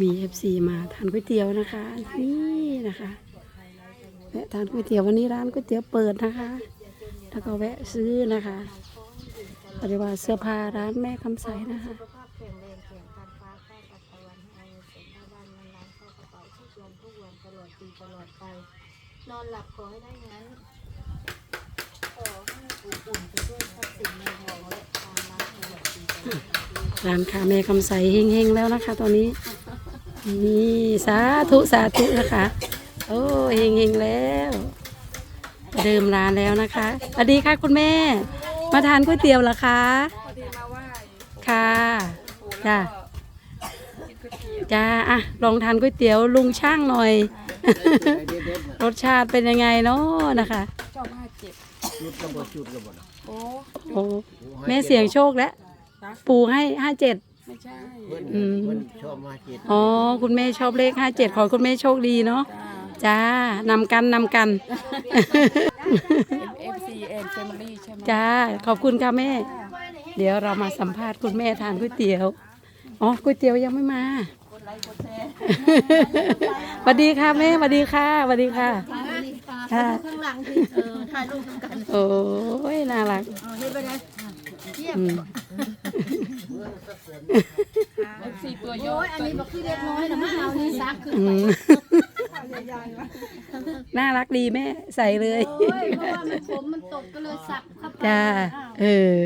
มีเอฟซีมาทานก๋วยเตี๋ยวนะคะ นี่นะคะแวะทานก๋วยเตี๋ยววันนี้ร้านก๋วยเตี๋ยวเปิดนะคะ แล้วก็แวะซื้อนะคะปฏิวัติเสื้อผ้าร้านแม่คำใสนะคะนอนหลับขอให้ได้งั้นขอให้อุ่นไปด้วยทรัพย์สินเงินทองและความรักตลอดปีตลอด ร้านค้าแม่คำใสเฮงๆแล้วนะคะ ตอนนี้นี่สาธุสาธุนะคะ โอ้เฮงๆแล้วเดิมร้านแล้วนะคะสวัสดีค่ะคุณแม่ มาทานก๋วยเตี๋ยวเหรอคะพอดีมาไหว้ค่ะปู่จ้ะแล้วก็กินก๋วยเตี๋ยวจ้าอะลองทานก๋วยเตี๋ยวลุงช่างหน่อย รสชาติเป็นยังไงเนาะนะคะชอบห้าเจ็บจุดระเบิดจุดระเบิดโอ้โอ้แม่เสียงโชคแล้วนะ ปูให้ห้าเจ็ดไม่ใช่เพิ่นอืมเพิ่นชอบมาจิตอ๋อ คุณแม่ชอบเลขห้าเจ็ดขอให้คุณแม่โชคดีเนาะ จ้าจ้านำกันนำกัน เอฟซีเอ็นแฟมิลี่ใช่ไหมจ้า ขอบคุณค่ะแม่ เดี๋ยวเรามาสัมภาษณ์คุณแม่ทานก๋วยเตี๋ยว อ๋อ ก๋วยเตี๋ยวยังไม่มาสวัสดีค่ะแม่สวัสดีค่ะสวัสดีค่ะ ค่ะ ข้างหลังที่เออถ่ายรูปกัน โอ้ยน่ารัก เอาเฮ็ดไปเลยเยี่ยมอืม เอฟซีตัวโยโอ้ยอันนี้บอกคือเด็กน้อยนะมาเอานี่ซักขึ้นอืไปมน่ารักดีแม่ ใส่เลย โอ้ยเพราะว่ามันผมมันตกก็เลยสับเข้าไปจ้าเออ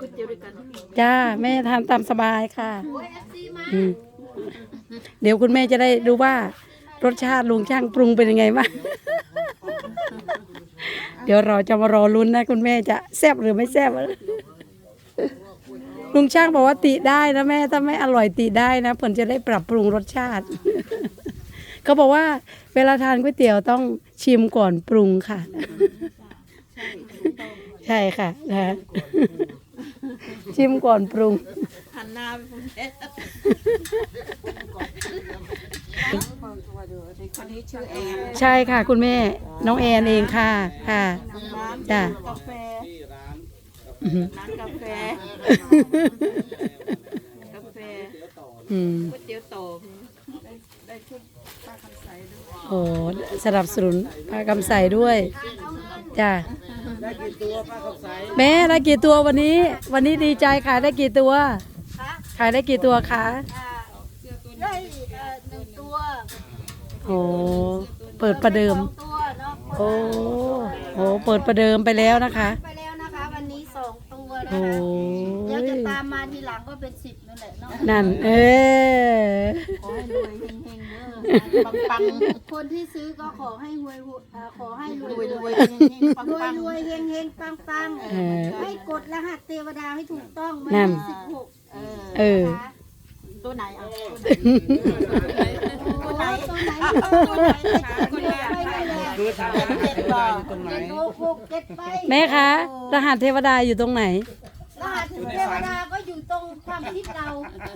ก๋วยเตี๋ยวด้วยกันจ้า แม่ทานตามสบายค่ะ โอ้ยเอฟซีมาอืมเดี๋ยวคุณแม่จะได้รู้ว่า รสชาติลุงช่างปรุงเป็นยังไงบ้าง เดี๋ยวเราจะมารอลุ้นนะคุณแม่จะแซ่บหรือไม่แซ่บลุงช่างบอกว่าติได้นะแม่ถ้าไม่อร่อยติได้นะผลจะได้ปรับปรุงรสชาติ เขาบอกว่า เวลาทานก๋วยเตี๋ยวต้องชิมก่อนปรุงค่ะ ใช่ค่ะนะชิมก่อนปรุงหันหน้าไปพุ่งเอ๊ะ คนนี้ชื่อแอนใช่ค่ะ คุณแม่น้องแอนเองค่ะค่ะ ร้านจ้ะ กาแฟอือหือร้านกาแฟกาแฟอืมก๋วยเตี๋ยวโตได้ได้ชุดป้าคำใสด้วยโอ้สนับสนุนป้ากำใสด้วยจ้ะได้กี่ตัวป้าคำใสแม่ได้กี่ตัววันนี้ วันนี้ดีใจขายได้กี่ตัว ขายได้กี่ตัวคะได้เอ่อหนึ่งตัว โอ้เปิดประเดิม สองตัวเนาะโอ้โหเปิดประเดิมไปแล้วนะคะ ไปแล้วนะคะ วันนี้สองตัวนะโอ้คะเดี๋ยวจะยตามมาทีหลังก็เป็นสิบนั่นแหละเนาะนั่น เออ ขอให้รวยเฮงๆเด้อปังๆคนที่ซื้อก็ขอให้รวยๆเอ่อขอให้รวยรวยเฮงๆปังๆรวยๆเฮงๆปังเออๆให้กดรหัสเทวดาให้ถูกต้องนั่วันนที่สิบหกเออตัวไหนอะตัวไหนตัว ไหนตัวไหนตัวไหนไปเลยคือถามว่าเทวดาอยู่ตรงไหนเจ็ดหกหกเจ็ดไปแม่คะรหัสเทวดาอยู่ตรงไหนรหัสเทวดาก็อยู่ตรงความคิดเรา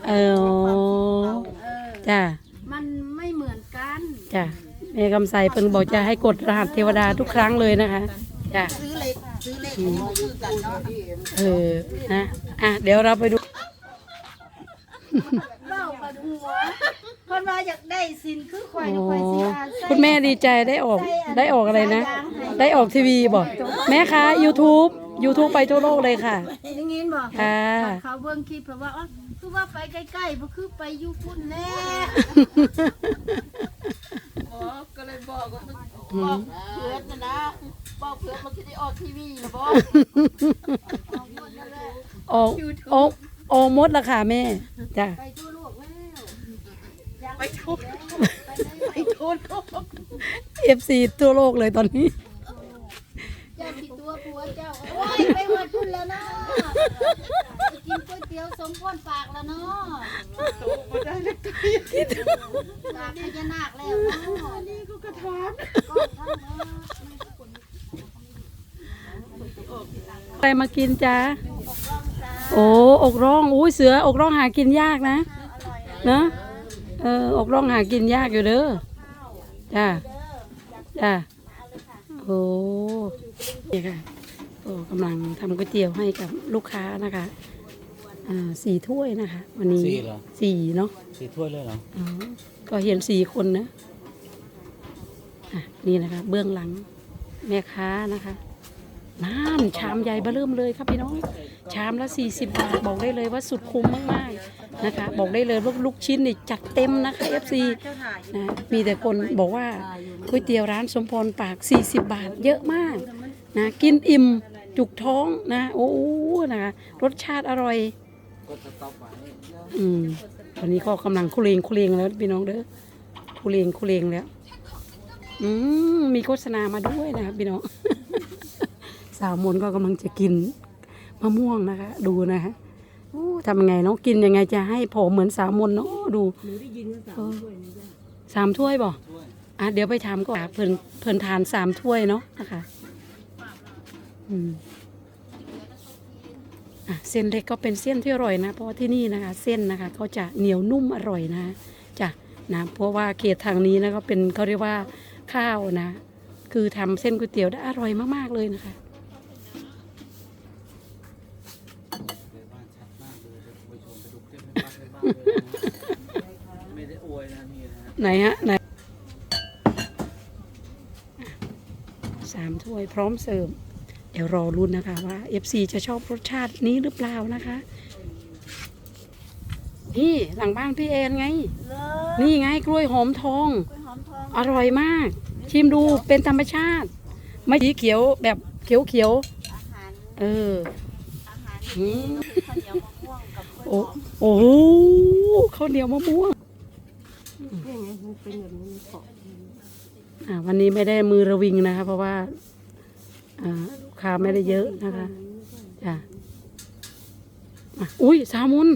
เออเออจ้ะมันไม่เหมือนกันจ้ะแม่กำไสเพิ่งบอกจะให้กดรหัสเทวดาทุกครั้งเลยนะคะจ้ะซื้อเล็กซื้อเล็กของคือกันเนาะเออนะอะเดี๋ยวเราไปดูเบ้าปัดหัว คนว่าอยากได้สินคือข่อยนะโอ้ข่อยสิอาใส่คุณแม่ดีใจได้ออกได้ออกอะไรนะ ได้ออกทีวีบอกแม่คะ YouTube YouTube ไปทั่วโลกเลยค่ะอย่างงี้บอกค่ะ เขาเบิ่งคลิปเพราะว่าอ๋อคือว่าไปใกล้ๆบ่คือไปอยู่พุ่นแน่บอกก็เลยบอกว่าบอกเพื่อนนะนะบอกเพื่อนมาคิดได้ออกทีวีนะบอกออกออกออกหมดละค่ะแม่จ้ะไปทั่ว โลกแล้วไปทุบไปทุบ FC ทั่วโลกเลยตอนนี้ เจ้าผิดตัวผัวเจ้า โอ้ยไปหมดพุ่นแล้วเนาะไปกินก๋วยเตี๋ยวสมพรปากแล้วเนาะมาได้เลยปากพญานาคแล้วเนาะนี่ก็กระทานก็ทั้งเนาะอะไรมากินจ้าโอ้อกร่อง อุ้ยเสืออกร่องหากินยากนะนะ เอออกร่องหากินยากอยู่เด้อจ้าจ้าโอ้นี่ค่ะก็กำลังทำก๋วยเตี๋ยวให้กับลูกค้านะคะอ่าสี่ถ้วยนะคะ วันนี้สี่เหรอ สี่เนาะสี่ถ้วยเลยเหรออ๋อก็เห็นสี่คนนะอะนี่นะคะ เบื้องหลังแม่ค้านะคะ น้ำชามใหญ่เบ้อเริ่มเลยครับพี่น้อง ชามละ 40 บาท บอกได้เลยว่าสุดคุ้มมากๆนะคะ บอกได้เลยว่าลูกชิ้นนี่จัดเต็มนะคะ FC นะมีแต่คนบอกว่าก๋วยเตี๋ยวร้านสมพรปาก 40 บาทเยอะมากนะกินอิ่มจุกท้องนะโอ้โหนะคะรสชาติอร่อยอืมตอนนี้ก็กำลังคุเรงคุเรงแล้วพี่น้องเด้อคุเรงคุเรงแล้ว อืมมีโฆษณามาด้วยนะครับพี่น้องาวมนก็กำลังจะกินมะม่วงนะคะ ดูนะคะทำยังไงเนาะกินยังไงจะให้ผอมเหมือนสาวมนเนาะดูสามถ้วยบ่อะเดี๋ยวไปทำก็เพิ่นเพิ่นทานสามถ้วยเนาะนะคะอืมอะเส้นเล็กก็เป็นเส้นที่อร่อยนะ เพราะที่นี่นะคะ เส้นนะคะเขาจะเหนียวนุ่มอร่อยนะจ้ะนะเพราะว่าเขตทางนี้นะก็เป็นเขาเรียกว่าข้าวนะ คือทำเส้นก๋วยเตี๋ยวได้อร่อยมากๆเลยนะคะ ในบ้านชัดมากเลยเดี๋ยวไปชมไปดูคลิปในบ้านในบ้านเลยนะ ไม่ได้อวยนะนี่นะฮะไหนฮะไหนอะสามถ้วยพร้อมเสิร์ฟเดี๋ยวรอรุ้นนะคะว่า FC จะชอบรสชาตินี้หรือเปล่านะคะ นี่หลังบ้านพี่แอนไง เลนี่ไงกล้วยหอมทองกล้วยหอมทองอร่อยมาก ชิมดูเป็นธรรมชาติ ไม่สีเขียวแบบเขียวเขียวอาหารๆเออ อาหารอืมข้าวเหนียวมะ ม่วงกับกล้วยโอ้หอมโอ้โหข้าวเหนียวมะม่วงอ่าวันนี้ไม่ได้มือระวิงนะคะ เพราะว่าอ่าลูกค้าไม่ได้เยอะนะคะจ้ะอะอุ้ยสาวมุน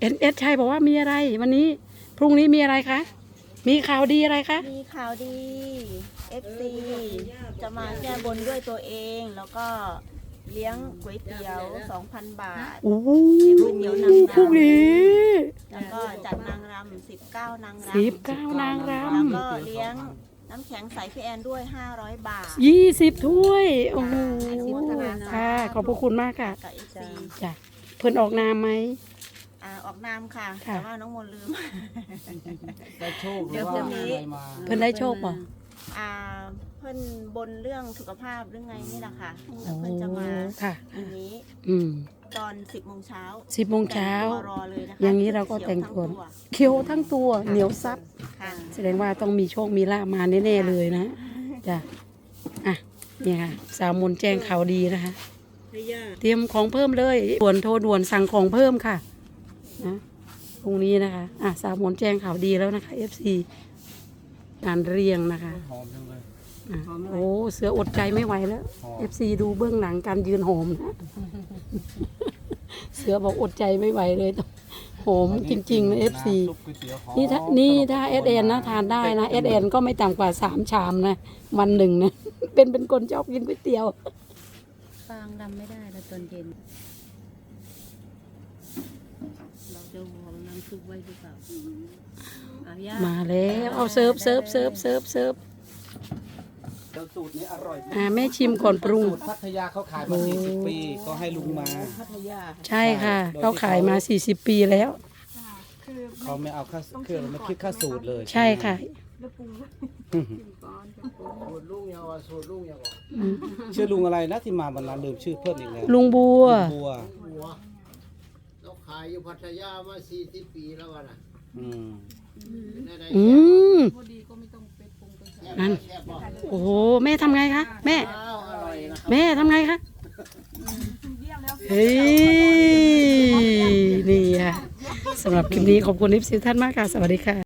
เอ็นเอสชัยบอกว่ามีอะไร วันนี้พรุ่งนี้มีอะไรคะมีข่าวดีอะไรคะมีข่าวดี FC จะมาแก้บนด้วยตัวเองแล้วก็ เลี้ยงก๋วยเตี๋ยว2,000บาท โอ้โหก๋วยเตี๋ยวนางรำพรุ่งนี้แล้วก็จัดนางรำ19นางรำสิบเก้านางรแล้วก็เลี้ยงน้ำแข็งใสพี่แอนด้วย 500 บาทำยี่สิบถ้วย โอ้โหอนุโมทนาสาธุค่ะขอบพระคุณมากค่ะกับ FC จ้ะเพิ่นออกนามไหม อ่าออกนามค่ะ ค่ะ แต่ว่าน้องมนต์ลืม ได้โชคหเดี๋รือยวว่าพรุ่งนี้อะไรมา เพิ่นได้โชคป่ะอ่าเพิ่นบนเรื่องสุขภาพหรือไงนี่แหละค่ะโอ้แล้วเพิ่นจะมาค่ะวันนี้อืมตอน10โมงเช้าสิบโมงเช้าแต่งตัวรอเลยนะคะอย่างนี้เราก็แต่งตัวเคี้ยวทั้งตัวเหนียวซับค่ะแสดงว่าต้องมีโชคมีลาภมาแน่ๆเลยนะจ้ะอะเนี่ยค่ะสาวมนต์แจ้งข่าวดีนะคะเตรียมของเพิ่มเลยด่วนโทรด่วนสั่งของเพิ่มค่ะนะพรุ่งนี้นะคะอะสาวมนต์แจ้งข่าวดีแล้วนะคะ FC การเรียงนะคะหอมจังเลย อะโอ้เสืออดใจไม่ไหวแล้วหอม FC ดูเบื้องหลังการยืนโหมนะเสือบอกอดใจไม่ไหวเลยต้องโหมจริงๆนะ FC น้ำซุปก๋วยเตี๋ยวหอมนี่ถ้านี่ถ้าเอสเอ็นนะทานได้นะเอสเอ็นก็ไม่ต่ำกว่าสามชามนะ วันหนึ่งนะ เป็นเป็นคนชอบกินก๋วยเตี๋ยว ฟางดำไม่ได้แล้วตอนเย็น เราจะหอมน้ำซุปไว้หรือเปล่าเอาย่ามาแล้ว เอาเซิร์ฟเซิร์ฟเซิร์ฟเซิร์ฟเซิร์ฟ แล้วสูตรนี้อร่อยมากอ่าแม่ชิมก่อนปรุง สูตรพัทยาเขาขายมา 40 ปีก็ให้ลุงมาใช่ค่ะเขาขายมา 40 ปีแล้วเขาไม่เอาค่าเครื่องไม่คิดค่าสูตรเลยใช่ค่ะสูตรลุงยังว่าสูตรลุงยังว่าอืมชื่อลุงอะไรนะที่มาวันนั้นลืมชื่อเพื่อนอีกแล้วลุงบัว ลุงบัวหัวเราขายอยู่พัทยามา 40 ปีแล้ววะน่ะอืมได้ได้อืมพอดีก็ไม่ต้องไปปรุงไปใส่ นั่นแซ่บบ่โอ้โหแม่ทำไงคะแม่อ้าวอร่อยนะแม่ทำไงคะเฮ้ยนี่ค่ะสำหรับคลิปนี้ขอบคุณนิฟซิท่านมากค่ะ สวัสดีค่ะ